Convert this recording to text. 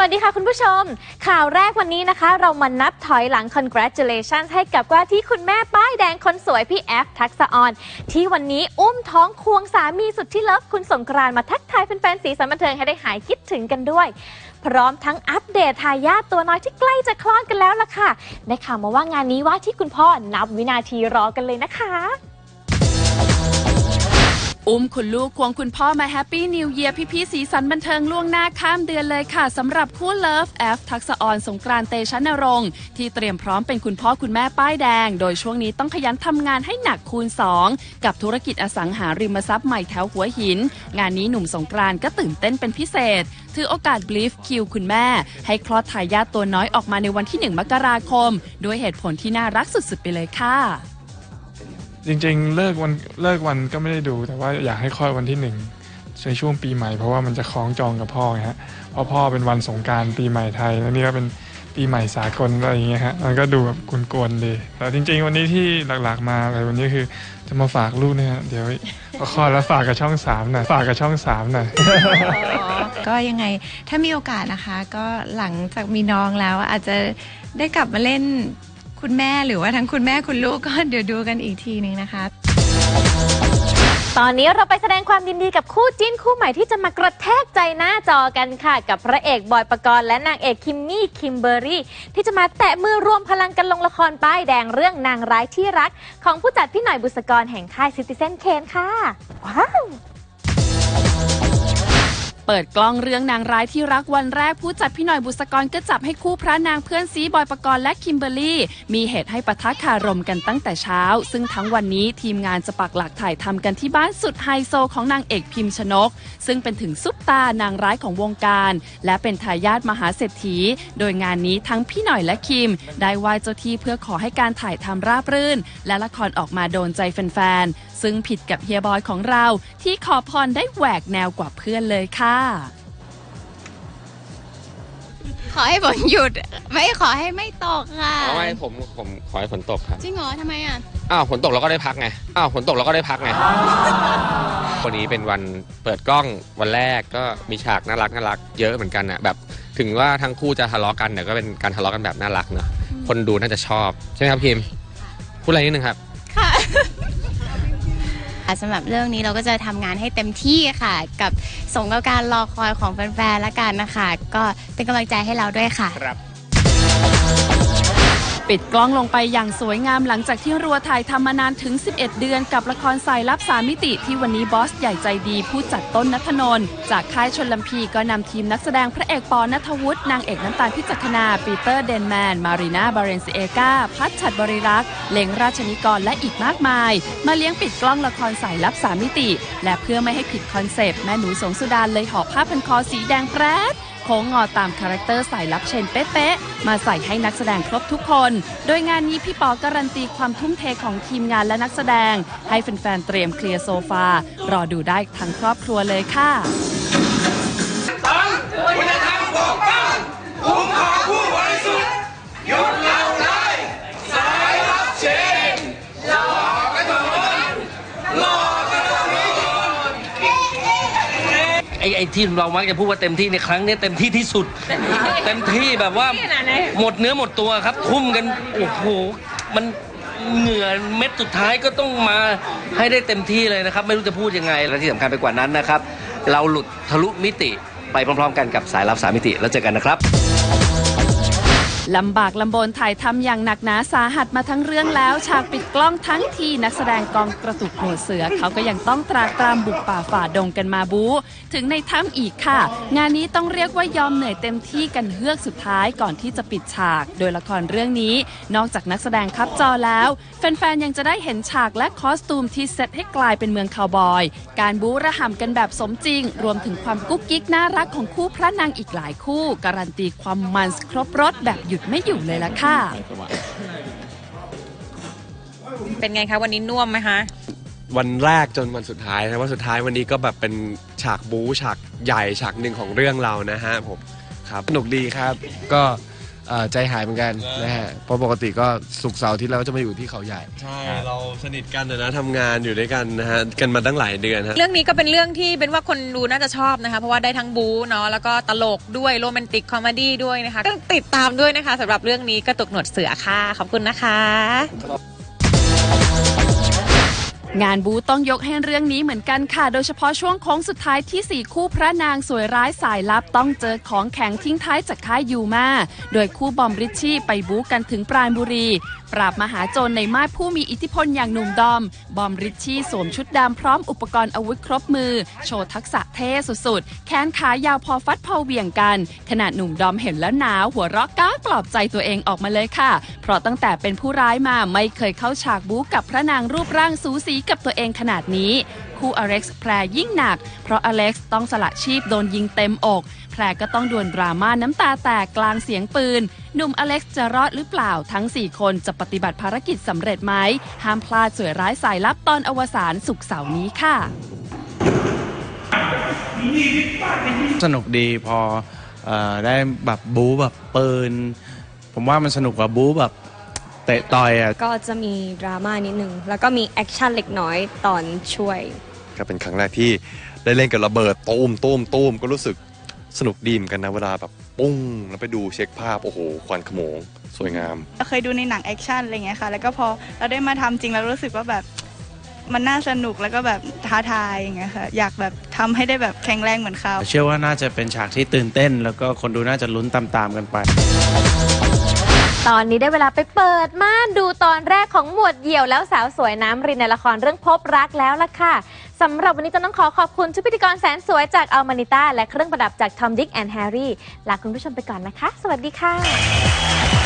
วัสดีค่ะคุณผู้ชม ข่าวแรกวันนี้นะคะ เรามานับถอยหลัง congratulations ให้กับว่าที่คุณแม่ป้ายแดงคนสวยพี่แอฟทักษะออนที่วันนี้อุ้มท้องควงสามีสุดที่เลิฟคุณสงกรานมาทักทายแฟนๆสีสันบันเทิงให้ได้หายคิดถึงกันด้วย พร้อมทั้งอัปเดตทายาทตัวน้อยที่ใกล้จะคลอดกันแล้วล่ะค่ะ ได้ข่าวมาว่างานนี้ว่าที่คุณพ่อนับวินาทีรอกันเลยนะคะ อุ้มคุณลูกควงคุณพ่อมาแฮปปี้นิวเยียร์พี่ๆสีสันบันเทิงล่วงหน้าข้ามเดือนเลยค่ะสำหรับคู่เลิฟแอฟทักษออนสงกรานต์เตชะนรงค์ที่เตรียมพร้อมเป็นคุณพ่อคุณแม่ป้ายแดง โดยช่วงนี้ต้องขยันทำงานให้หนักคูณ 2 กับธุรกิจอสังหาริมทรัพย์ใหม่แถวหัวหิน งานนี้หนุ่มสงกรานต์ก็ตื่นเต้นเป็นพิเศษ ถือโอกาสบลีฟคิวคุณแม่ ให้คลอดทายาทตัวน้อยออกมาในวันที่ 1 มกราคม ด้วยเหตุผลที่น่ารักสุดๆไปเลยค่ะ จริงๆ เลิกวันเลิกวันก็ไม่ได้ดู แต่ว่าอยากให้คลอดวันที่หนึ่งในช่วงปีใหม่เพราะว่ามันจะคล้องจองกับพ่อไงฮะเพราะพ่อเป็นวันสงการปีใหม่ไทยแล้วนี่ก็เป็นปีใหม่สากลอะไรอย่างเงี้ยฮะมันก็ดูแบบกวนๆดีแต่จริง ๆ วันนี้ที่หลักๆมาอะไรวันนี้คือจะมาฝากลูกเนี่ยเดี๋ยวพอคลอดแล้วฝากกับช่องสามหน่อยฝากกับช่องสามหน่อยก็ยังไงถ้ามีโอกาสนะคะ ก็หลังจากมีน้องแล้วอาจจะได้กลับมาเล่น คุณแม่หรือว่าทั้งคุณแม่คุณลูกก็เดี๋ยวดูกันอีกทีนึงนะคะ ตอนนี้เราไปแสดงความยินดีกับคู่จิ้นคู่ใหม่ที่จะมากระแทกใจหน้าจอกันค่ะ กับพระเอกบอยปกรณ์และนางเอกคิมมี่คิมเบอร์รี่ ที่จะมาแตะมือรวมพลังกันลงละครป้ายแดงเรื่องนางร้ายที่รัก ของผู้จัดพี่หน่อยบุษกรแห่งค่ายซิติเซนเคนค่ะ ว้าว เปิดกล้องเรื่องนางร้ายที่รักวันแรกผู้จัดพี่หน่อยบุษกรก็จับให้คู่พระนางเพื่อนซีบอยปกรณ์และคิมเบอร์รี่ มีเหตุให้ปะทะคารมกันตั้งแต่เช้า ซึ่งทั้งวันนี้ทีมงานจะปักหลักถ่ายทำกันที่บ้านสุดไฮโซของนางเอกพิมพ์ชนก ซึ่งเป็นถึงซุปตานางร้ายของวงการ และเป็นทายาทมหาเศรษฐี โดยงานนี้ทั้งพี่หน่อยและคิม ได้ไหว้เจ้าที่เพื่อขอให้การถ่ายทำราบรื่น และละครออกมาโดนใจแฟนๆซึ่งผิดกับเฮียบอยของเรา ที่ขอพรได้แหวกแนวกว่าเพื่อนเลยค่ะขอให้ฝนหยุด ไม่ขอให้ไม่ตกค่ะเอาไม่ผมผมขอให้ฝนตกครับ จริงเหรอทำไมอะ อ้าวฝนตกเราก็ได้พักไง อ้าวฝนตกเราก็ได้พักไง วันนี้เป็นวันเปิดกล้องวันแรกก็มีฉากน่ารักน่ารักเยอะเหมือนกันอะแบบถึงว่าทั้งคู่จะทะเลาะกันแต่ก็เป็นการทะเลาะกันแบบน่ารักเนอะคนดูน่าจะชอบ ใช่ไหมครับพิมพ์พูดอะไรนิดนึงครับ สำหรับเรื่องนี้เราก็จะทำงานให้เต็มที่ค่ะ กับสงกับการรอคอยของแฟนๆละกันนะคะ ก็เป็นกำลังใจให้เราด้วยค่ะ ปิดกล้องลงไปอย่างสวยงามหลังจากที่รัวถ่ายทำมานานถึง 11 เดือนกับละครสายลับสามมิติที่วันนี้บอสใหญ่ใจดีผู้จัดต้นนัทนน จากค่ายชนลพีก็นำทีมนักแสดงพระเอกปอนัทวุฒินางเอกน้ำตาลพิจักขณาปีเตอร์เดนแมน มารีนาบาเรนซิเอกาพัชชัดบริรักษ์เลงราชนิกรและอีกมากมาย มาเลี้ยงปิดกล้องละครสายลับสามมิติ และเพื่อไม่ให้ผิดคอนเซปต์แม่หนูสงสุดานเลยหอบผ้าพันคอสีแดงแปรด ค้งงอตามคาแรคเตอร์สายลับเชนเป๊ะๆ มาใส่ให้นักแสดงครบทุกคน โดยงานนี้พี่ปอการันตีความทุ่มเทของทีมงานและนักแสดง ให้แฟนๆ เตรียมเคลียร์โซฟา รอดูได้ทั้งครอบครัวเลยค่ะ อ้ไอ้ที่เรามักจะพูดว่าเต็มที่ในครั้งนี้เต็มที่ที่สุด เต็มที่แบบว่าหมดเนื้อหมดตัวครับ ทุ่มกันโอ้โหมันเหงื่อเม็ดสุดท้ายก็ต้องมาให้ได้เต็มที่เลยนะครับ ไม่รู้จะพูดยังไงและที่สำคัญไปกว่านั้นนะครับ เราหลุดทะลุมิติไปพร้อมๆ กันกับสายลับสามมิติแล้วเจอกันนะครับ ลำบากลำบนถ่ายทำอย่างหนักหนาสาหัสมาทั้งเรื่องแล้ว ฉากปิดกล้องทั้งทีนักแสดงกองกระตุกโหนเสือ เขาก็ยังต้องตรากตรามบุกป่าฝ่าดงกันมาบู๊ถึงในถ้ำอีกค่ะ งานนี้ต้องเรียกว่ายอมเหนื่อยเต็มที่กันเฮือกสุดท้ายก่อนที่จะปิดฉาก โดยละครเรื่องนี้ นอกจากนักแสดงคับจอแล้ว แฟนๆยังจะได้เห็นฉากและคอสตูมที่เซตให้กลายเป็นเมืองคาวบอย การบู๊ระห่ำกันแบบสมจริง รวมถึงความกุ๊กกิ๊กน่ารักของคู่พระนางอีกหลายคู่ การันตีความมันครบรถแบบหยุดไม่อยู่เลยละค่ะ เป็นไงคะวันนี้น่วมไหมคะ วันแรกจนวันสุดท้ายนะวันสุดท้ายวันนี้ก็แบบเป็นฉากบู๊ฉากใหญ่ฉากหนึ่งของเรื่องเรานะฮะผมครับสนุกดีครับ ก็ เอ่อใจหายเหมือนกันนะฮะเพราะปกติก็สุกร์เสาร์อาที่แล้วจะมาอยู่ที่เขาใหญ่ ใช่เราสนิทกันนะนะทำงานอยู่ด้วยกันนะฮะกันมาตั้งหลายเดือนฮะ เรื่องนี้ก็เป็นเรื่องที่เป็นว่าคนดูน่าจะชอบนะคะ เพราะว่าได้ทั้งบู๊เนาะแล้วก็ตลกด้วยโรแมนติกคอมเมดี้ด้วยนะคะก็ติดตามด้วยนะคะสำหรับเรื่องนี้กระตุกหนวดเสือค่ะ ขอบคุณนะคะ งานบูต้องยกให้เรื่องนี้เหมือนกันค่ะ โดยเฉพาะช่วงโค้งสุดท้ายที่ 4 คู่พระนางสวยร้ายสายลับต้องเจอของแข็งทิ้งท้ายจากค่ายยูมา โดยคู่บอมริชชี่ไปบู๊กันถึงปราณบุรี ปราบมหาโจรในมาผู้มีอิทธิพลอย่างหนุ่มดอม บอมริชชี่สวมชุดดำพร้อมอุปกรณ์อาวุธครบมือ โชว์ทักษะเท่สุดๆ แขนขายาวพอฟัดพอเหวี่ยงกันขณะหนุ่มดอมเห็นแล้วหนาวหัวเราะก้าวปลอบใจตัวเองออกมาเลยค่ะ เพราะตั้งแต่เป็นผู้ร้ายมาไม่เคยเข้าฉากบู๊กับพระนางรูปร่างสูสีกับตัวเองขนาดนี้ คู่อเล็กซ์แพรยิ่งหนัก เพราะอเล็กซ์ต้องสละชีพโดนยิงเต็มอก แพรก็ต้องดวลดราม่าน้ำตาแตกกลางเสียงปืน หนุ่มอเล็กซ์จะรอดหรือเปล่าทั้ง 4 คนจะปฏิบัติภารกิจสำเร็จไหมห้ามพลาดสวยร้ายสายลับตอนอวสานสุกเสาร์นี้ค่ะ สนุกดีพอเออได้แบบบู๊แบบปืน ผมว่ามันสนุกกว่าบู๊แบบ เตะต่อยอะก็จะมีดราม่านิดนึง แล้วก็มีแอคชั่นเล็กน้อยตอนช่วย ก็เป็นครั้งแรกที่ได้เล่นกับระเบิดตูมตูมตูมก็รู้สึกสนุกดีเหมือนกันนะเวลาแบบปุ้ง แล้วไปดูเช็คภาพ โอ้โห ควันขโมง สวยงาม เคยดูในหนังแอคชั่นอะไรเงี้ยค่ะ แล้วก็พอเราได้มาทำจริงแล้วรู้สึกว่าแบบมันน่าสนุกแล้วก็แบบท้าทายอย่างเงี้ยค่ะ อยากแบบทำให้ได้แบบแข็งแรงเหมือนเขา เชื่อว่าน่าจะเป็นฉากที่ตื่นเต้น แล้วก็คนดูน่าจะลุ้นตามๆกันไป ตอนนี้ได้เวลาไปเปิดม่านดูตอนแรกของหมวดเหี่ยวแล้วสาวสวยน้ำรินในละครเรื่องพบรักแล้วล่ะค่ะสำหรับวันนี้ต้องขอขอบคุณชุดพิธีกรแสนสวยจากอัลมานิต้าและเครื่องประดับจากทอมดิกแอนด์แฮร์รี่ลาคุณผู้ชมไปก่อนนะคะ สวัสดีค่ะ